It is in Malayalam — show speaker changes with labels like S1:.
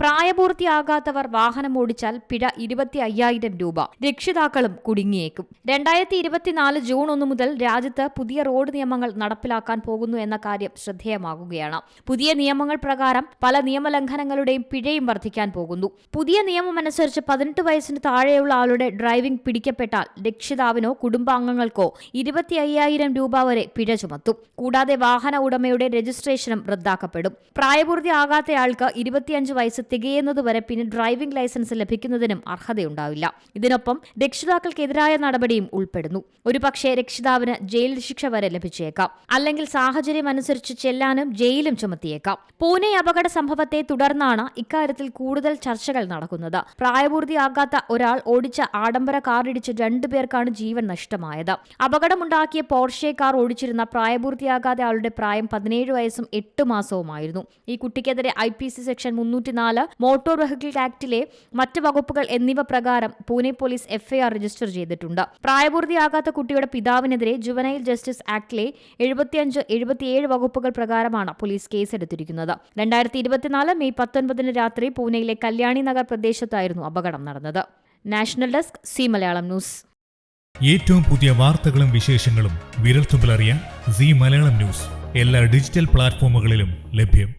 S1: പ്രായപൂർത്തിയാകാത്തവർ വാഹനം ഓടിച്ചാൽ പിഴ ഇരുപത്തി അയ്യായിരം രൂപ. രക്ഷിതാക്കളും കുടുങ്ങിയേക്കും. രണ്ടായിരത്തി ഇരുപത്തിനാല് ജൂൺ ഒന്ന് മുതൽ രാജ്യത്ത് പുതിയ റോഡ് നിയമങ്ങൾ നടപ്പിലാക്കാൻ പോകുന്നു എന്ന കാര്യം ശ്രദ്ധേയമാകുകയാണ്. പുതിയ നിയമങ്ങൾ പ്രകാരം പല നിയമലംഘനങ്ങളുടെയും പിഴയും വർദ്ധിക്കാൻ പോകുന്നു. പുതിയ നിയമമനുസരിച്ച് പതിനെട്ട് വയസ്സിന് താഴെയുള്ള ആളുടെ ഡ്രൈവിംഗ് പിടിക്കപ്പെട്ടാൽ രക്ഷിതാവിനോ കുടുംബാംഗങ്ങൾക്കോ ഇരുപത്തി അയ്യായിരം രൂപ വരെ പിഴ ചുമത്തും. കൂടാതെ വാഹന ഉടമയുടെ രജിസ്ട്രേഷനും റദ്ദാക്കപ്പെടും. പ്രായപൂർത്തിയാകാത്തയാൾക്ക് ഇരുപത്തിയഞ്ച് വയസ്സ് തികയുന്നതുവരെ പിന്നെ ഡ്രൈവിംഗ് ലൈസൻസ് ലഭിക്കുന്നതിനും അർഹതയുണ്ടാവില്ല. ഇതിനൊപ്പം രക്ഷിതാക്കൾക്കെതിരായ നടപടിയും ഉൾപ്പെടുന്നു. ഒരുപക്ഷെ രക്ഷിതാവിന് ജയിൽ ശിക്ഷ വരെ ലഭിച്ചേക്കാം. അല്ലെങ്കിൽ സാഹചര്യം അനുസരിച്ച് ചെല്ലാനും ജയിലും ചുമത്തിയേക്കാം. പൂനെ അപകട സംഭവത്തെ തുടർന്നാണ് ഇക്കാര്യത്തിൽ കൂടുതൽ ചർച്ചകൾ നടക്കുന്നത്. പ്രായപൂർത്തിയാകാത്ത ഒരാൾ ഓടിച്ച ആഡംബര കാറിടിച്ച് രണ്ടുപേർക്കാണ് ജീവൻ നഷ്ടമായത്. അപകടമുണ്ടാക്കിയ പോർഷെ കാർ ഓടിച്ചിരുന്ന പ്രായപൂർത്തിയാകാത്ത ആളുടെ പ്രായം പതിനേഴ് വയസ്സും എട്ട് മാസവുമായിരുന്നു. ഈ കുട്ടിക്കെതിരെ ഐ പി സി സെക്ഷൻ മുന്നൂറ്റിനാല് മോട്ടോർ വെഹിക്കിൾ ആക്ടിലെ മറ്റ് വകുപ്പുകൾ എന്നിവ പ്രകാരം പൂനെ പോലീസ് എഫ്ഐആർ രജിസ്റ്റർ ചെയ്തിട്ടുണ്ട്. പ്രായപൂർത്തിയാകാത്ത കുട്ടിയുടെ പിതാവിനെതിരെ ജുവനൈൽ ജസ്റ്റിസ് ആക്ടിലെ എഴുപത്തിയഞ്ച് എഴുപത്തിയേഴ് വകുപ്പുകൾ പ്രകാരമാണ് പോലീസ് കേസെടുത്തിരിക്കുന്നത്. രണ്ടായിരത്തി ഇരുപത്തിനാല് മെയ് പത്തൊൻപതിന് രാത്രി പൂനെയിലെ കല്യാണി നഗർ പ്രദേശത്തായിരുന്നു അപകടം നടന്നത്. National desk Zee Malayalam news.
S2: ഏറ്റവും പുതിയ വാർത്തകളും വിശേഷങ്ങളും വിരൽത്തുമ്പിൽ അറിയാൻ സി മലയാളം ന്യൂസ് എല്ലാ ഡിജിറ്റൽ പ്ലാറ്റ്ഫോമുകളിലും ലഭ്യം.